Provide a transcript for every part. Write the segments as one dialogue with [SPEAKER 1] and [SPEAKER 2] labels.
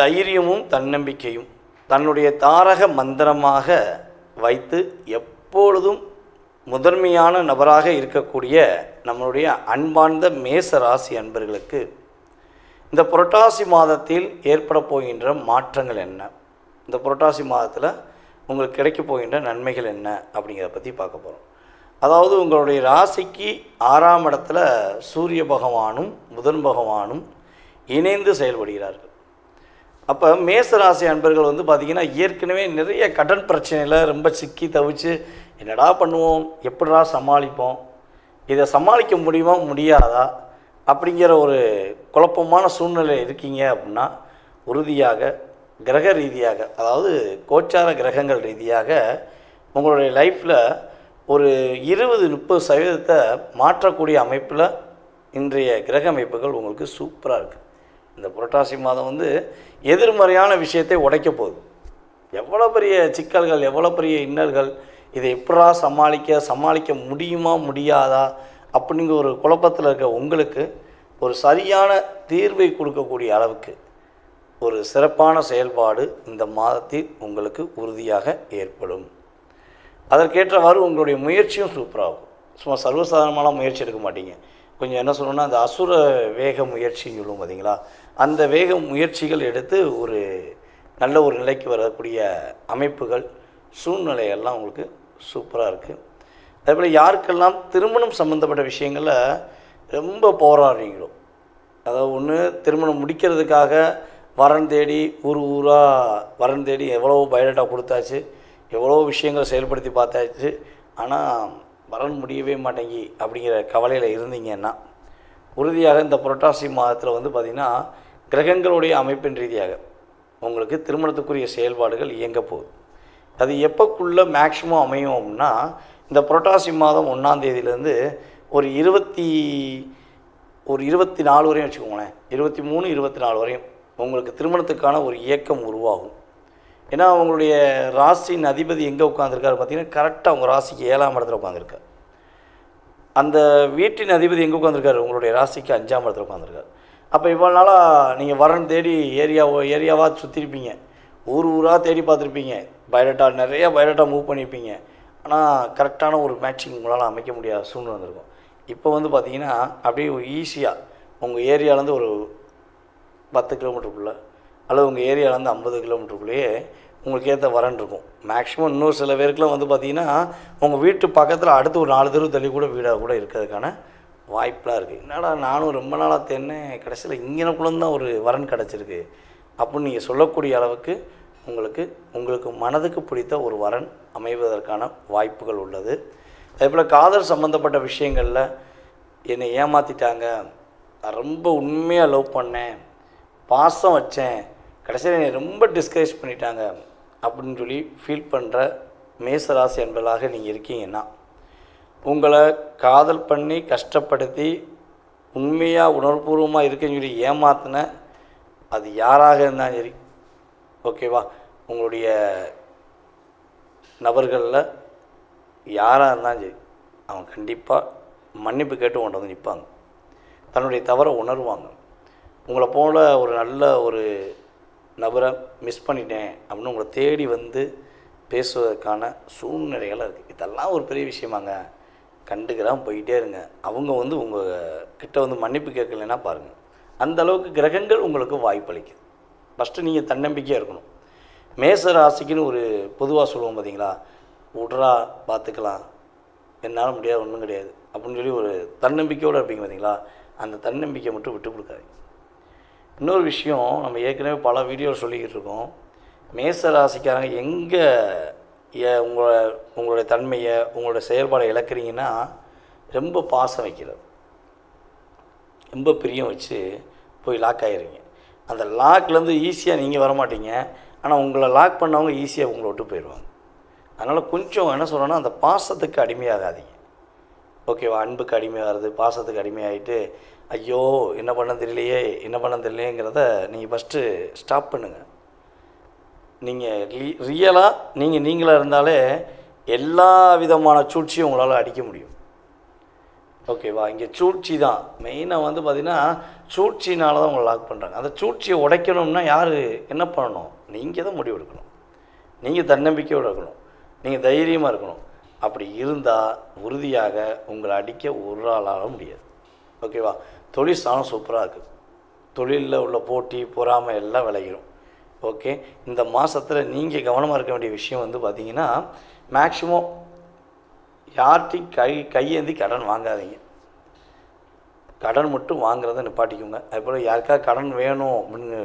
[SPEAKER 1] தைரியமும் தன்னம்பிக்கையும் தன்னுடைய தாரக மந்திரமாக வைத்து எப்பொழுதும் முதன்மையான நபராக இருக்கக்கூடிய நம்மளுடைய அன்பார்ந்த மேச ராசி அன்பர்களுக்கு இந்த புரட்டாசி மாதத்தில் ஏற்பட போகின்ற மாற்றங்கள் என்ன? இந்த புரட்டாசி மாதத்தில் உங்களுக்கு கிடைக்க போகின்ற நன்மைகள் என்ன? அப்படிங்கிறத பற்றி பார்க்க போகிறோம் அதாவது உங்களுடைய ராசிக்கு ஆறாம் இடத்துல சூரிய பகவானும் புதன் பகவானும் இணைந்து செயல்படுகிறார்கள். அப்போ மேசராசி அன்பர்கள் வந்து பார்த்திங்கன்னா ஏற்கனவே நிறைய கடன் பிரச்சனையில் ரொம்ப சிக்கி தவிச்சு என்னடா பண்ணுவோம்? எப்படிடா சமாளிப்போம்? இதை சமாளிக்க முடியுமா? முடியாதா? அப்படிங்கிற ஒரு குழப்பமான சூழ்நிலை இருக்கீங்க அப்படின்னா உறுதியாக கிரக ரீதியாக அதாவது கோச்சார கிரகங்கள் ரீதியாக உங்களுடைய லைஃப்பில் ஒரு இருபது முப்பது சதவீதத்தை மாற்றக்கூடிய அமைப்பில் இன்றைய கிரக அமைப்புகள் உங்களுக்கு சூப்பராக இருக்குது இந்த புரட்டாசி மாதம் வந்து எதிர்மறையான விஷயத்தை உடைக்க போகுது. எவ்வளோ பெரிய சிக்கல்கள் எவ்வளோ பெரிய இன்னல்கள் இதை எப்படா சமாளிக்க சமாளிக்க முடியுமா முடியாதா அப்படிங்கிற ஒரு குழப்பத்தில் இருக்க உங்களுக்கு ஒரு சரியான தீர்வை கொடுக்கக்கூடிய அளவுக்கு ஒரு சிறப்பான செயல்பாடு இந்த மாதத்தில் உங்களுக்கு உறுதியாக ஏற்படும். அதற்கேற்றவாறு உங்களுடைய முயற்சியும் சூப்பராகும் சும்மா சர்வசாதாரணமான முயற்சி எடுக்க மாட்டீங்க. கொஞ்சம் என்ன சொல்லணும்னா அந்த அசுர வேக முயற்சின்னு சொல்லுவோம் பார்த்தீங்களா அந்த வேக முயற்சிகள் எடுத்து ஒரு நல்ல ஒரு நிலைக்கு வரக்கூடிய அமைப்புகள் சூழ்நிலையெல்லாம் உங்களுக்கு சூப்பராக இருக்குது அதேபோல் யாருக்கெல்லாம் திருமணம் சம்மந்தப்பட்ட விஷயங்களில் ரொம்ப போராடுறீங்களோ அதாவது ஒன்று திருமணம் முடிக்கிறதுக்காக வரன் தேடி ஊர் ஊராக வரன் தேடி எவ்வளோ பயோடேட்டா கொடுத்தாச்சு எவ்வளோ விஷயங்களை செயல்படுத்தி பார்த்தாச்சு. ஆனால் வரன் முடியவே மாட்டேங்கி அப்படிங்கிற கவலையில் இருந்தீங்கன்னா உறுதியாக இந்த புரட்டாசி மாதத்தில் வந்து பார்த்திங்கன்னா கிரகங்களுடைய அமைப்பின் ரீதியாக உங்களுக்கு திருமணத்துக்குரிய செயல்பாடுகள் இயங்க போகுது. அது எப்போக்குள்ளே மேக்ஸிமம் அமையும் அப்படின்னா இந்த புரட்டாசி மாதம் ஒன்றாம் தேதியிலேருந்து ஒரு இருபத்தி ஒரு இருபத்தி நாலு வரையும் வச்சுக்கோங்களேன். இருபத்தி மூணு இருபத்தி நாலு வரையும் உங்களுக்கு திருமணத்துக்கான ஒரு இயக்கம் உருவாகும். ஏன்னா அவங்களுடைய ராசியின் அதிபதி எங்கே உட்காந்துருக்காரு பார்த்தீங்கன்னா கரெக்டாக உங்கள் ராசிக்கு ஏழாம் இடத்துல உட்காந்துருக்கார் அந்த வீட்டின் அதிபதி எங்கே உட்காந்துருக்காரு உங்களுடைய ராசிக்கு அஞ்சாம் இடத்துல உட்காந்துருக்காரு அப்போ இவ்வளோ நாளாக நீங்கள் வரன் தேடி ஏரியாவோ ஏரியாவாக சுற்றிருப்பீங்க ஊர் ஊராக தேடி பார்த்துருப்பீங்க. பயோடேட்டா நிறைய பயோடேட்டா மூவ் பண்ணியிருப்பீங்க ஆனால் கரெக்டான ஒரு மேட்சிங் உங்களால் அமைக்க முடியாத சூழ்நிலை வந்திருக்கும். இப்போ வந்து பார்த்தீங்கன்னா அப்படியே ஈஸியாக உங்கள் ஏரியாலேருந்து ஒரு பத்து கிலோமீட்டருக்குள்ளே அல்லது உங்கள் ஏரியாவிலேருந்து ஐம்பது கிலோமீட்டருக்குள்ளேயே உங்களுக்கு ஏற்ற வரன் இருக்கும். மேக்ஸிமம் இன்னொரு சில பேருக்குலாம் வந்து பார்த்தீங்கன்னா உங்கள் வீட்டு பக்கத்தில் அடுத்து ஒரு நாலு தெரு தள்ளி கூட வீடாக கூட இருக்கிறதுக்கான வாய்ப்பெலாம் இருக்குது என்னடா நானும் ரொம்ப நாளாக தேடினேன் கடைசியில் இங்கனக்குள்ள தான் ஒரு வரன் கிடச்சிருக்கு. அப்படின்னு நீங்கள் சொல்லக்கூடிய அளவுக்கு உங்களுக்கு உங்களுக்கு மனதுக்கு பிடித்த ஒரு வரன் அமைவதற்கான வாய்ப்புகள் உள்ளது. அதேபோல் காதல் சம்மந்தப்பட்ட விஷயங்களில் என்னை ஏமாற்றிட்டாங்க நான் ரொம்ப உண்மையாக லவ் பண்ணேன். பாசம் வச்சேன். கடைசியில் என்னை ரொம்ப டிஸ்கரேஜ் பண்ணிட்டாங்க அப்படின்னு சொல்லி ஃபீல் பண்ணுற மேசராசி என்பதாக நீங்கள் இருக்கீங்கன்னா உங்களை காதல் பண்ணி கஷ்டப்படுத்தி உண்மையாக உணர்வுபூர்வமாக இருக்குன்னு சொல்லி ஏமாத்தின அது யாராக இருந்தாலும் சரி ஓகேவா உங்களுடைய நபர்களில் யாராக இருந்தாலும் சரி அவங்க கண்டிப்பாக மன்னிப்பு கேட்டு உங்கள்கிட்ட வந்து நிற்பாங்க தன்னுடைய தவறை உணர்வாங்க. உங்களை போல ஒரு நல்ல ஒரு நபரை மிஸ் பண்ணிட்டேன் அப்படின்னு உங்களை தேடி வந்து பேசுவதற்கான சூழ்நிலைகளாக இருக்குது இதெல்லாம் ஒரு பெரிய விஷயமாங்க. கண்டுக்கிறாம போயிட்டே இருங்க. அவங்க வந்து உங்கள் கிட்ட வந்து மன்னிப்பு கேட்கலைன்னா பாருங்கள் அந்த அளவுக்கு கிரகங்கள் உங்களுக்கு வாய்ப்பளிக்குது ஃபஸ்ட்டு நீங்கள் தன்னம்பிக்கையாக இருக்கணும். மேச ராசிக்குன்னு ஒரு பொதுவாக சொல்லுவோம் பார்த்தீங்களா விட்றா பார்த்துக்கலாம் என்னால் முடியாது ஒன்றும் கிடையாது. அப்படின்னு சொல்லி ஒரு தன்னம்பிக்கையோடு இருப்பீங்க பார்த்தீங்களா அந்த தன்னம்பிக்கை மட்டும் விட்டு கொடுக்காதீங்க. இன்னொரு விஷயம் நம்ம ஏற்கனவே பல வீடியோ சொல்லிக்கிட்டு இருக்கோம் மேச ராசிக்காரங்க எங்கே உங்களை உங்களுடைய தன்மையை உங்களுடைய செயல்பாடை இழக்கிறீங்கன்னா ரொம்ப பாசம் வைக்கிறது. ரொம்ப பிரியம் வச்சு போய் லாக் ஆகிடுறீங்க அந்த லாக்லேருந்து ஈஸியாக நீங்கள் வரமாட்டீங்க. ஆனால் உங்களை லாக் பண்ணவங்க ஈஸியாக உங்களை விட்டு போயிடுவாங்க. அதனால் கொஞ்சம் என்ன சொல்கிறேன்னா அந்த பாசத்துக்கு அடிமையாகாதீங்க. ஓகேவா அன்புக்கு அடிமையாகிறது பாசத்துக்கு அடிமையாகிட்டு ஐயோ என்ன பண்ண தெரியலையே என்ன பண்ண தெரியலையேங்கிறத நீங்கள் ஃபஸ்ட்டு ஸ்டாப் பண்ணுங்கள் நீங்கள் ரியலாக நீங்கள் நீங்களாக இருந்தாலே எல்லா விதமான சூழ்ச்சியும் உங்களால் அடிக்க முடியும். ஓகேவா இங்கே சூழ்ச்சி தான். மெயினாக வந்து பார்த்தீங்கன்னா சூழ்ச்சினால தான் உங்களை லாக் பண்ணுறாங்க அந்த சூழ்ச்சியை உடைக்கணும்னா யார் என்ன பண்ணணும்? நீங்கள் தான் முடிவு எடுக்கணும் நீங்கள் தன்னம்பிக்கையோடு இருக்கணும். நீங்கள் தைரியமாக இருக்கணும். அப்படி இருந்தால் உறுதியாக உங்களை அடிக்க ஒரு ஆளாக முடியாது. ஓகேவா? தொழில் ஸ்தானம் சூப்பராக இருக்குது தொழிலில் உள்ள போட்டி பொறாமை எல்லாம் விளையிடும் ஓகே? இந்த மாதத்தில் நீங்கள் கவனமாக இருக்க வேண்டிய விஷயம் வந்து பார்த்தீங்கன்னா மேக்ஸிமம் யார்ட்டையும் கை கையேந்தி கடன் வாங்காதீங்க. கடன் மட்டும் வாங்குறத நிப்பாட்டிக்கோங்க. அதுபோல் யாருக்கா கடன் வேணும் அப்படின்னு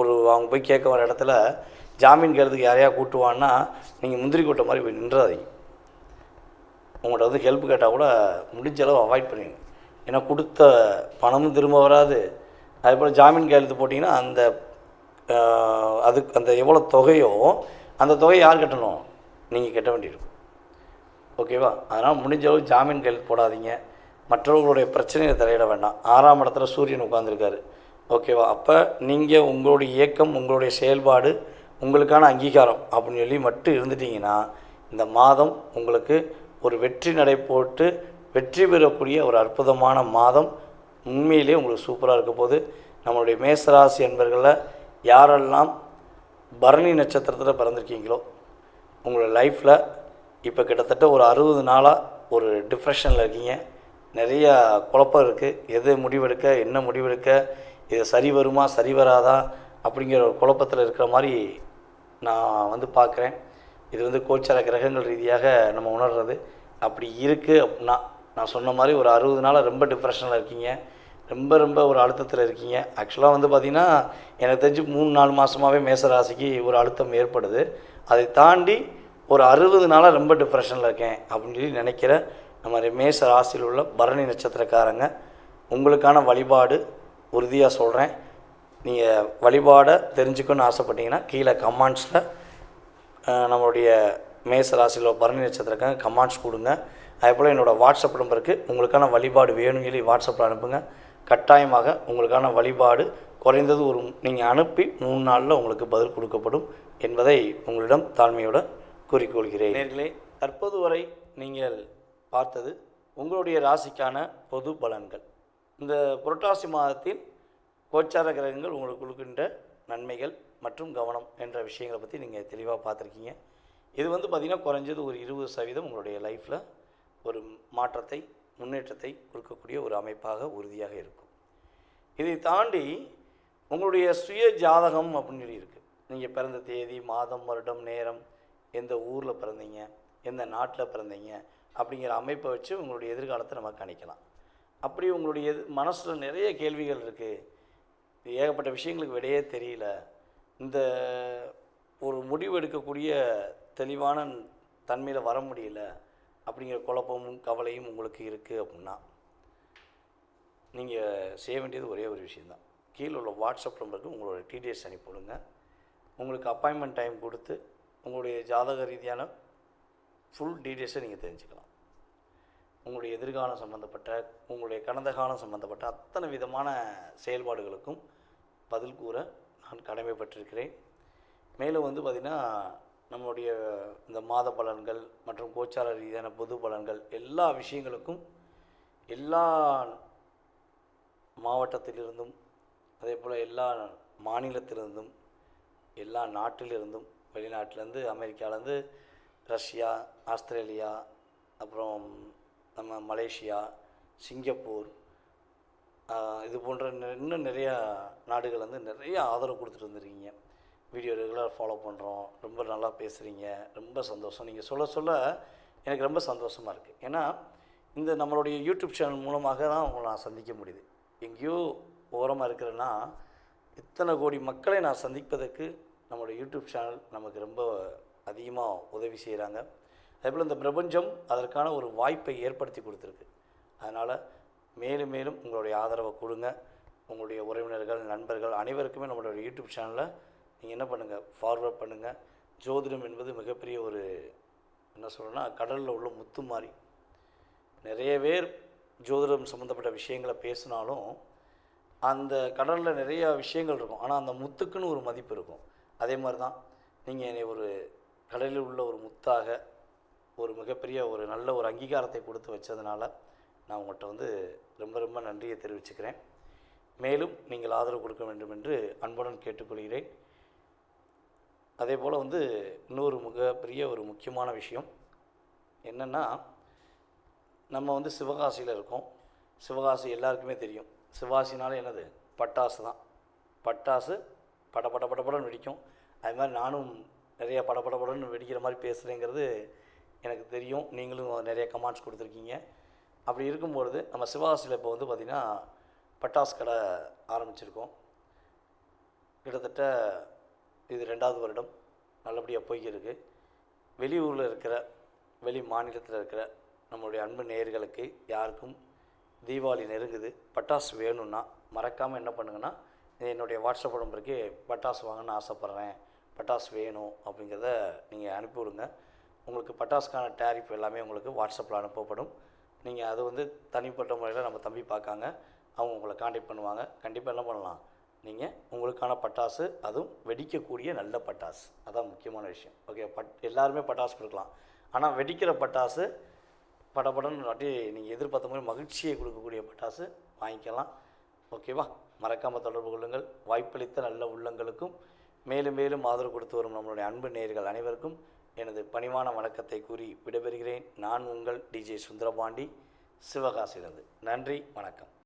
[SPEAKER 1] ஒரு அவங்க போய் கேட்க வர இடத்துல ஜாமீன் கேட்கறதுக்கு யாரையா கூட்டுவான்னா நீங்கள் முந்திரி கொட்டை மாதிரி போய் நின்றாதீங்க. உங்கள்கிட்ட வந்து ஹெல்ப் கேட்டால் கூட முடிஞ்ச அளவு அவாய்ட் பண்ணிடுங்க. ஏன்னா கொடுத்த பணமும் திரும்ப வராது. அதேபோல் ஜாமீன் கையெழுத்து போட்டிங்கன்னா அந்த அதுக்கு அந்த எவ்வளோ தொகையோ அந்த தொகையை யார் கட்டணும்? நீங்கள் கட்ட வேண்டியிருக்கும். ஓகேவா அதனால் முடிஞ்ச அளவு ஜாமீன் கையெழுத்து போடாதீங்க. மற்றவர்களுடைய பிரச்சனையை தலையிட வேண்டாம். ஆறாம் இடத்துல சூரியன் உட்காந்துருக்காரு ஓகேவா அப்போ நீங்கள் உங்களுடைய இயக்கம் உங்களுடைய செயல்பாடு உங்களுக்கான அங்கீகாரம் அப்படின்னு சொல்லி மட்டும் இருந்துட்டீங்கன்னா இந்த மாதம் உங்களுக்கு ஒரு வெற்றி நடை போட்டு வெற்றி பெறக்கூடிய ஒரு அற்புதமான மாதம் உண்மையிலே உங்களுக்கு சூப்பராக இருக்க போது நம்மளுடைய மேசராசி என்பர்களில் யாரெல்லாம் பரணி நட்சத்திரத்தில் பிறந்திருக்கீங்களோ உங்களோட லைஃப்பில் இப்போ கிட்டத்தட்ட ஒரு அறுபது நாளாக ஒரு டிப்ரெஷனில் இருக்கீங்க. நிறையா குழப்பம் இருக்குது எது முடிவெடுக்க என்ன முடிவெடுக்க இது சரி வருமா சரி வராதா அப்படிங்கிற ஒரு குழப்பத்தில் இருக்கிற மாதிரி நான் வந்து பார்க்குறேன். இது வந்து கோச்சார கிரகங்கள் ரீதியாக நம்ம உணர்றது. அப்படி இருக்குது அப்படின்னா நான் சொன்ன மாதிரி ஒரு அறுபது நாளாக ரொம்ப டிப்ரெஷனில் இருக்கீங்க. ரொம்ப ரொம்ப ஒரு அழுத்தத்தில் இருக்கீங்க. ஆக்சுவலாக வந்து பார்த்திங்கன்னா எனக்கு தெரிஞ்சு மூணு நாலு மாதமாகவே மேசராசிக்கு ஒரு அழுத்தம் ஏற்படுது. அதை தாண்டி ஒரு அறுபது நாளாக ரொம்ப டிப்ரெஷனில் இருக்கேன் அப்படின்னு சொல்லி நினைக்கிற நம்ம மேச ராசியில் உள்ள பரணி நட்சத்திரக்காரங்க உங்களுக்கான வழிபாடு உறுதியாக சொல்கிறேன் நீங்கள் வழிபாடை தெரிஞ்சுக்கணும்னு ஆசைப்பட்டீங்கன்னா கீழே கமெண்ட்ஸில் நம்மளுடைய மேச ராசியில் பரணி நட்சத்திரக்காக கமெண்ட்ஸ் கொடுங்க. அதே போல் என்னோடய வாட்ஸ்அப் நம்பருக்கு உங்களுக்கான வழிபாடு வேணும்னு சொல்லி வாட்ஸ்அப்பில் அனுப்புங்க. கட்டாயமாக உங்களுக்கான வழிபாடு குறைந்தது ஒரு நீங்கள் அனுப்பி மூணு நாளில் உங்களுக்கு பதில் கொடுக்கப்படும் என்பதை உங்களிடம் தாழ்மையோட கூறிக்கொள்கிறேன். நேர்களே தற்போது வரை நீங்கள் பார்த்தது உங்களுடைய ராசிக்கான பொது பலன்கள். இந்த புரட்டாசி மாதத்தில் கோச்சார கிரகங்கள் உங்களுக்கு கொடுக்கின்ற நன்மைகள் மற்றும் கவனம் என்ற விஷயங்களை பற்றி நீங்கள் தெளிவாக பார்த்துருக்கீங்க. இது வந்து பார்த்திங்கன்னா குறைஞ்சது ஒரு இருபது சதவீதம் உங்களுடைய லைஃப்பில் ஒரு மாற்றத்தை முன்னேற்றத்தை கொடுக்கக்கூடிய ஒரு அமைப்பாக உறுதியாக இருக்கும். இதை தாண்டி உங்களுடைய சுய ஜாதகம் அப்படின்னு சொல்லி இருக்குது நீங்கள் பிறந்த தேதி மாதம் வருடம் நேரம் எந்த ஊரில் பிறந்தீங்க எந்த நாட்டில் பிறந்தீங்க அப்படிங்கிற அமைப்பை வச்சு உங்களுடைய எதிர்காலத்தை நம்ம கணிக்கலாம். அப்படி உங்களுடைய மனசில் நிறைய கேள்விகள் இருக்குது ஏகப்பட்ட விஷயங்களுக்கு விடையே தெரியல. இந்த ஒரு முடிவு எடுக்கக்கூடிய தெளிவான தன்மையில் வர முடியல. அப்படிங்கிற குழப்பமும் கவலையும் உங்களுக்கு இருக்குது அப்படின்னா நீங்கள் செய்ய வேண்டியது ஒரே ஒரு விஷயந்தான் கீழே உள்ள வாட்ஸ்அப் நம்பருக்கு உங்களோட டீட்டெயில்ஸ் அனுப்பிவிடுங்க உங்களுக்கு அப்பாயின்மெண்ட் டைம் கொடுத்து உங்களுடைய ஜாதக ரீதியான ஃபுல் டீட்டெயில்ஸை நீங்கள் தெரிஞ்சுக்கலாம். உங்களுடைய எதிர்காலம் சம்மந்தப்பட்ட உங்களுடைய கடந்த காலம் சம்மந்தப்பட்ட அத்தனை விதமான செயல்பாடுகளுக்கும் பதில் கூற நான் கடமைப்பட்டிருக்கிறேன். மேலும் வந்து பார்த்திங்கன்னா நம்மளுடைய இந்த மாத பலன்கள் மற்றும் கோச்சார ரீதியான பொது பலன்கள் எல்லா விஷயங்களுக்கும் எல்லா மாவட்டத்திலிருந்தும் அதே போல் எல்லா மாநிலத்திலிருந்தும் எல்லா நாட்டிலிருந்தும் வெளிநாட்டிலேருந்து அமெரிக்காலேருந்து ரஷ்யா ஆஸ்திரேலியா அப்புறம் நம்ம மலேசியா சிங்கப்பூர் இது போன்ற இன்னும் நிறையா நாடுகள் வந்து நிறைய ஆதரவு கொடுத்துட்டு வந்துருக்கீங்க. வீடியோ ரெகுலர் ஃபாலோ பண்ணுறோம் ரொம்ப நல்லா பேசுகிறீங்க ரொம்ப சந்தோஷம். நீங்கள் சொல்ல சொல்ல எனக்கு ரொம்ப சந்தோஷமாக இருக்குது ஏன்னா இந்த நம்மளுடைய யூடியூப் சேனல் மூலமாக தான் உங்களை நான் சந்திக்க முடியுது. எங்கேயோ ஓரமாக இருக்கிறேன்னா இத்தனை கோடி மக்களை நான் சந்திப்பதற்கு நம்மளுடைய யூடியூப் சேனல் நமக்கு ரொம்ப அதிகமாக உதவி செய்கிறாங்க அதேபோல் இந்த பிரபஞ்சம் அதற்கான ஒரு வாய்ப்பை ஏற்படுத்தி கொடுத்துருக்கு. அதனால் மேலும் மேலும் உங்களுடைய ஆதரவை கொடுங்க. உங்களுடைய உறவினர்கள் நண்பர்கள் அனைவருக்குமே நம்மளுடைய யூடியூப் சேனலை நீங்கள் என்ன பண்ணுங்கள் ஃபார்வர்ட் பண்ணுங்கள் ஜோதிடம் என்பது மிகப்பெரிய ஒரு என்ன சொல்லணும்னா கடலில் உள்ள முத்து மாதிரி நிறைய பேர் ஜோதிடம் சம்மந்தப்பட்ட விஷயங்களை பேசினாலும் அந்த கடலில் நிறைய விஷயங்கள் இருக்கும். ஆனால் அந்த முத்துக்குன்னு ஒரு மதிப்பு இருக்கும். அதே மாதிரி தான் நீங்கள் என்னை ஒரு கடலில் உள்ள ஒரு முத்தாக ஒரு மிகப்பெரிய ஒரு நல்ல ஒரு அங்கீகாரத்தை கொடுத்து வச்சதுனால நான் உங்கள்கிட்ட வந்து ரொம்ப ரொம்ப நன்றியை தெரிவிச்சுக்கிறேன். மேலும் நீங்கள் ஆதரவு கொடுக்க வேண்டும் என்று அன்புடன் கேட்டுக்கொள்கிறேன். அதே போல் வந்து இன்னொரு மிகப்பெரிய ஒரு முக்கியமான விஷயம் என்னென்னா நம்ம வந்து சிவகாசியில் இருக்கோம். சிவகாசி எல்லாருக்குமே தெரியும். சிவகாசினாலே என்னது? பட்டாசு தான். பட்டாசு பட பட படப்படன்னு வெடிக்கும். அது மாதிரி நானும் நிறைய பட வெடிக்கிற மாதிரி பேசுகிறேங்கிறது எனக்கு தெரியும். நீங்களும் நிறைய கமெண்ட்ஸ் கொடுத்துருக்கீங்க. அப்படி இருக்கும்பொழுது நம்ம சிவகாசியில் இப்போ வந்து பார்த்திங்கன்னா பட்டாசு கடை ஆரம்பிச்சிருக்கோம். கிட்டத்தட்ட இது ரெண்டாவது வருடம் நல்லபடியாக போய்க்கிருக்கு. வெளியூரில் இருக்கிற வெளி மாநிலத்தில் இருக்கிற நம்மளுடைய அன்பு நேயர்களுக்கு யாருக்கும் தீபாவளி நெருங்குது பட்டாசு வேணும்னா மறக்காமல் என்ன பண்ணுங்கன்னா என்னுடைய வாட்ஸ்அப் நம்பருக்கு பட்டாசு வாங்கணும்னு ஆசைப்பட்றேன் பட்டாசு வேணும் அப்படிங்கிறத நீங்கள் அனுப்பி விடுங்க உங்களுக்கு பட்டாசுக்கான டேரிஃப் எல்லாமே உங்களுக்கு வாட்ஸ்அப்பில் அனுப்பப்படும். நீங்கள் அது வந்து தனிப்பட்ட முறையில் நம்ம தம்பி பார்க்காங்க. அவங்க உங்களை காண்டாக்ட் பண்ணுவாங்க. கண்டிப்பாக என்ன பண்ணலாம்? நீங்கள் உங்களுக்கான பட்டாசு அதுவும் வெடிக்கக்கூடிய நல்ல பட்டாசு. அதான் முக்கியமான விஷயம். ஓகே பட் எல்லாருமே பட்டாசு கொடுக்கலாம். ஆனால் வெடிக்கிற பட்டாசு படப்படன்னு நாட்டி நீங்கள் எதிர்பார்த்த மாதிரி மகிழ்ச்சியை கொடுக்கக்கூடிய பட்டாசு வாங்கிக்கலாம். ஓகேவா மறக்காமல் தொடர்பு கொள்ளுங்கள். வாய்ப்பளித்த நல்ல உள்ளங்களுக்கும் மேலும் மேலும் ஆதரவு கொடுத்து வரும் நம்மளுடைய அன்பு நேயர்கள் அனைவருக்கும் எனது பணிவான வணக்கத்தை கூறி விடைபெறுகிறேன். நான் உங்கள் டிஜே சுந்தரபாண்டி. சிவகாசிலிருந்து நன்றி. வணக்கம்.